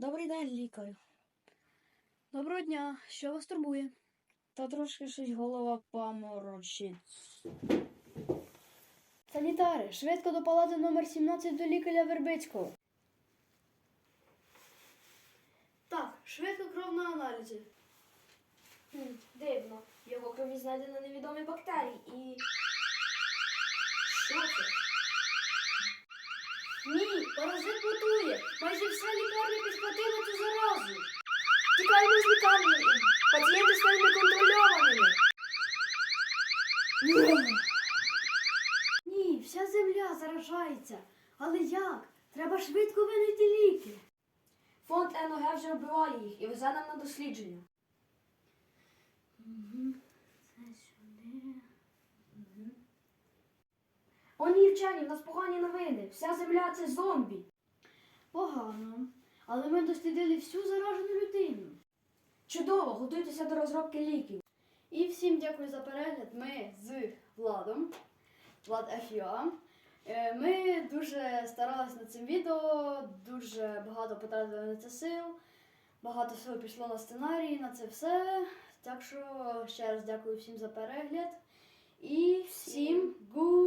Добрий день, лікарю. Доброго дня, що вас турбує? Та трошки щось голова паморочить. Санітари, швидко до палати номер 17 до лікаря Вербицького. Так, швидко кров на аналізи. Хм, дивно. В його крові знайдено невідомі бактерії і. Що це? Ні, паразит мутує. Лікарні. Пацієнти стають неконтрольованими. Ні, вся земля заражається. Але як? Треба швидко винайти ліки. Фонд НОГ вже вбиває їх і везе нам на дослідження. Це сюди. О, ні, вчені, в нас погані новини. Вся земля це зомбі. Погано. Але ми дослідили всю заражену людину. Чудово, готуйтеся до розробки ліків. І всім дякую за перегляд. Ми з Владом, Влад FUA. Е, Ми дуже старалися над цим відео, дуже багато потратили на це сил, багато сил пішло на сценарій, на це все. Так що ще раз дякую всім за перегляд. І всім goodbye!